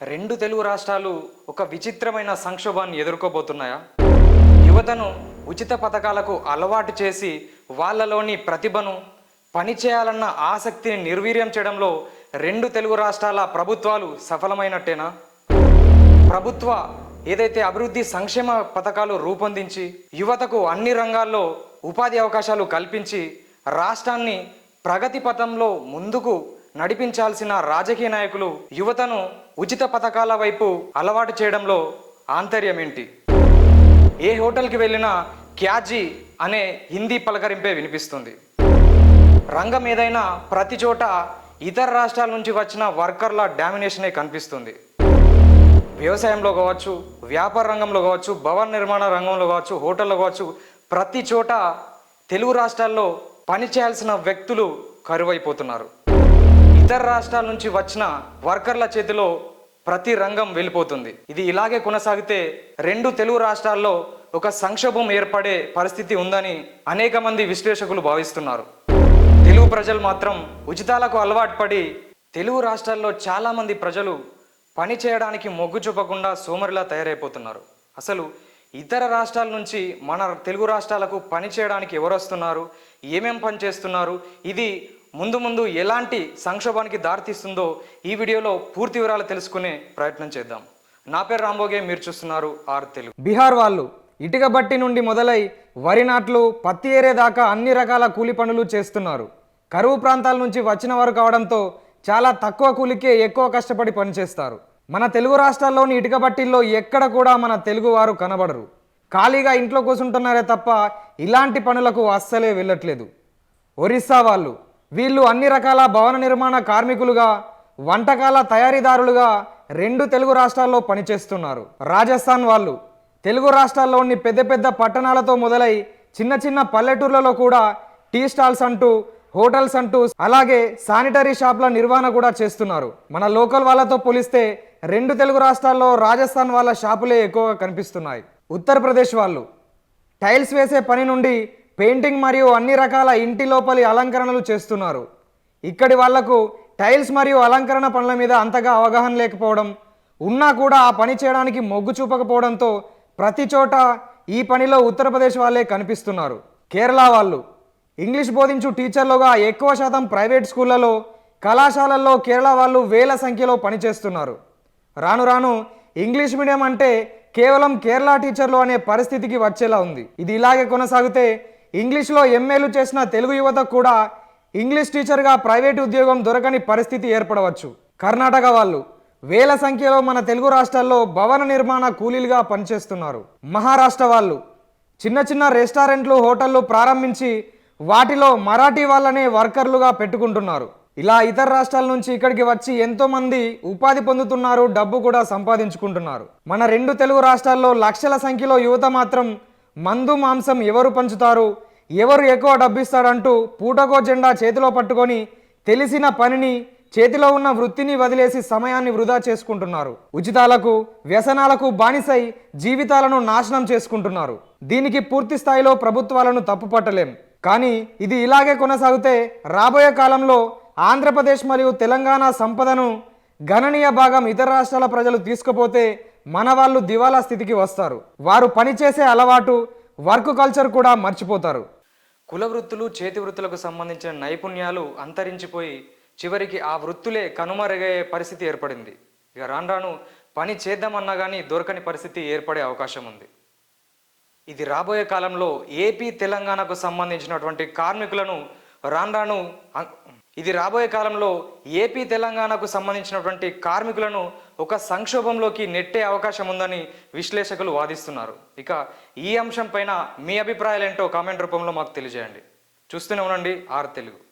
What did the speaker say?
రెండు తెలుగు రాష్ట్రాలు ఒక విచిత్రమైన సంక్షోభాన్ని ఎదుర్కోబోతున్నాయా? యువతను ఉచిత పథకాలకు అలవాటు చేసి వాళ్ళలోని ప్రతిభను పనిచేయాలన్న ఆసక్తిని నిర్వీర్యం చేయడంలో రెండు తెలుగు రాష్ట్రాల ప్రభుత్వాలు సఫలమైనట్టేనా? ప్రభుత్వ ఏదైతే అభివృద్ధి సంక్షేమ పథకాలు రూపొందించి యువతకు అన్ని రంగాల్లో ఉపాధి అవకాశాలు కల్పించి రాష్ట్రాన్ని ప్రగతి పథంలో ముందుకు నడిపించాల్సిన రాజకీయ నాయకులు యువతను ఉచిత పథకాల వైపు అలవాటు చేయడంలో ఆంతర్యం ఏంటి ఏ హోటల్కి వెళ్ళినా క్యాజీ అనే హిందీ పలకరింపే వినిపిస్తుంది. రంగం ఏదైనా ప్రతి చోట ఇతర రాష్ట్రాల నుంచి వచ్చిన వర్కర్ల డామినేషనే కనిపిస్తుంది. వ్యవసాయంలో కావచ్చు వ్యాపార రంగంలో కావచ్చు భవన నిర్మాణ రంగంలో కావచ్చు హోటల్లో కావచ్చు ప్రతి చోట తెలుగు రాష్ట్రాల్లో పని చేయాల్సిన వ్యక్తులు కరువైపోతున్నారు. ఇతర రాష్ట్రాల నుంచి వచ్చిన వర్కర్ల చేతిలో ప్రతి రంగం వెళ్ళిపోతుంది. ఇది ఇలాగే కొనసాగితే రెండు తెలుగు రాష్ట్రాల్లో ఒక సంక్షోభం ఏర్పడే పరిస్థితి ఉందని అనేక మంది విశ్లేషకులు భావిస్తున్నారు. తెలుగు ప్రజలు మాత్రం ఉచితాలకు అలవాటు పడి తెలుగు రాష్ట్రాల్లో చాలామంది ప్రజలు పని చేయడానికి మొగ్గు చూపకుండా సోమరిలా తయారైపోతున్నారు. అసలు ఇతర రాష్ట్రాల నుంచి మన తెలుగు రాష్ట్రాలకు పని చేయడానికి ఎవరు వస్తున్నారు? ఏమేం పని చేస్తున్నారు? ఇది ముందు ముందు ఎలాంటి సంక్షోభానికి దారితీస్తుందో ఈ వీడియోలో పూర్తి వివరాలు తెలుసుకునే ప్రయత్నం చేద్దాం. నా పేరు రాంబోగే మీరు చూస్తున్నారు ఆర్ తెలుగు. బీహార్ వాళ్ళు ఇటుక బట్టి నుండి మొదలై వరి నాట్లు పత్తి ఏరే దాకా అన్ని రకాల కూలి పనులు చేస్తున్నారు. కరువు ప్రాంతాల నుంచి వచ్చిన వారు కావడంతో చాలా తక్కువ కూలికే ఎక్కువ కష్టపడి పనిచేస్తారు. మన తెలుగు రాష్ట్రాల్లోని ఇటుక బట్టిల్లో ఎక్కడ కూడా మన తెలుగు వారు కనబడరు. ఖాళీగా ఇంట్లో కూర్చుంటున్నారే తప్ప ఇలాంటి పనులకు అస్సలే వెళ్ళట్లేదు. ఒరిస్సా వాళ్ళు వీళ్ళు అన్ని రకాల భవన నిర్మాణ కార్మికులుగా వంటకాల తయారీదారులుగా రెండు తెలుగు రాష్ట్రాల్లో పనిచేస్తున్నారు. రాజస్థాన్ వాళ్ళు తెలుగు రాష్ట్రాల్లోని పెద్ద పెద్ద పట్టణాలతో మొదలై చిన్న చిన్న పల్లెటూర్లలో కూడా టీ స్టాల్స్ అంటూ హోటల్స్ అంటూ అలాగే శానిటరీ షాప్ల నిర్వహణ కూడా చేస్తున్నారు. మన లోకల్ వాళ్ళతో పోలిస్తే రెండు తెలుగు రాష్ట్రాల్లో రాజస్థాన్ వాళ్ళ షాపులే ఎక్కువగా కనిపిస్తున్నాయి. ఉత్తరప్రదేశ్ వాళ్ళు టైల్స్ వేసే పని నుండి పెయింటింగ్ మరియు అన్ని రకాల ఇంటి లోపలి అలంకరణలు చేస్తున్నారు. ఇక్కడి వాళ్ళకు టైల్స్ మరియు అలంకరణ పనుల మీద అంతగా అవగాహన లేకపోవడం ఉన్నా కూడా ఆ పని చేయడానికి మొగ్గు చూపకపోవడంతో ప్రతి చోట ఈ పనిలో ఉత్తరప్రదేశ్ వాళ్ళే కనిపిస్తున్నారు. కేరళ వాళ్ళు. ఇంగ్లీష్ బోధించు టీచర్లుగా ఎక్కువ శాతం ప్రైవేట్ స్కూళ్ళలో కళాశాలల్లో కేరళ వాళ్ళు వేల సంఖ్యలో పనిచేస్తున్నారు. రాను రాను ఇంగ్లీష్ మీడియం అంటే కేవలం కేరళ టీచర్లు అనే పరిస్థితికి వచ్చేలా ఉంది. ఇది ఇలాగే కొనసాగితే ఇంగ్లీష్లో ఎంఏలు చేసిన తెలుగు యువత కూడా ఇంగ్లీష్ టీచర్గా ప్రైవేట్ ఉద్యోగం దొరకని పరిస్థితి ఏర్పడవచ్చు. కర్ణాటక వాళ్ళు వేల సంఖ్యలో మన తెలుగు రాష్ట్రాల్లో భవన నిర్మాణ కూలీలుగా పనిచేస్తున్నారు. మహారాష్ట్ర వాళ్ళు చిన్న చిన్న రెస్టారెంట్లు హోటళ్ళు ప్రారంభించి వాటిలో మరాఠీ వాళ్ళనే వర్కర్లుగా పెట్టుకుంటున్నారు. ఇలా ఇతర రాష్ట్రాల నుంచి ఇక్కడికి వచ్చి ఎంతోమంది ఉపాధి పొందుతున్నారు డబ్బు కూడా సంపాదించుకుంటున్నారు. మన రెండు తెలుగు రాష్ట్రాల్లో లక్షల సంఖ్యలో యువత మాత్రం మందు మాంసం ఎవరు పంచుతారు? ఎవరు ఎక్కువ డబ్బిస్తారంటూ పూటకో జెండా చేతిలో పట్టుకొని తెలిసిన పనిని చేతిలో ఉన్న వృత్తిని వదిలేసి సమయాన్ని వృధా చేసుకుంటున్నారు. ఉచితాలకు వ్యసనాలకు బానిసై జీవితాలను నాశనం చేసుకుంటున్నారు. దీనికి పూర్తి స్థాయిలో ప్రభుత్వాలను తప్పుపట్టలేం. కానీ ఇది ఇలాగే కొనసాగితే రాబోయే కాలంలో ఆంధ్రప్రదేశ్ మరియు తెలంగాణ సంపదను గణనీయ భాగం ఇతర రాష్ట్రాల ప్రజలు తీసుకుపోతే మన వాళ్ళు దివాలా స్థితికి వస్తారు. వారు పనిచేసే అలవాటు వర్క్ కల్చర్ కూడా మర్చిపోతారు. కుల వృత్తులు చేతి వృత్తులకు సంబంధించిన నైపుణ్యాలు అంతరించిపోయి చివరికి ఆ వృత్తులే కనుమరుగయ్యే పరిస్థితి ఏర్పడింది. ఇక రాను రాను పని చేద్దామన్నా కానీ దొరకని పరిస్థితి ఏర్పడే అవకాశం ఉంది. ఇది రాబోయే కాలంలో ఏపీ తెలంగాణకు సంబంధించినటువంటి కార్మికులను రాను రాను ఇది రాబోయే కాలంలో ఏపీ తెలంగాణకు సంబంధించినటువంటి కార్మికులను ఒక సంక్షోభంలోకి నెట్టే అవకాశం ఉందని విశ్లేషకులు వాదిస్తున్నారు. ఇక ఈ అంశం పైన మీ అభిప్రాయాలు ఏంటో కామెంట్ రూపంలో మాకు తెలియజేయండి. చూస్తూనే ఉండండి ఆర్ తెలుగు.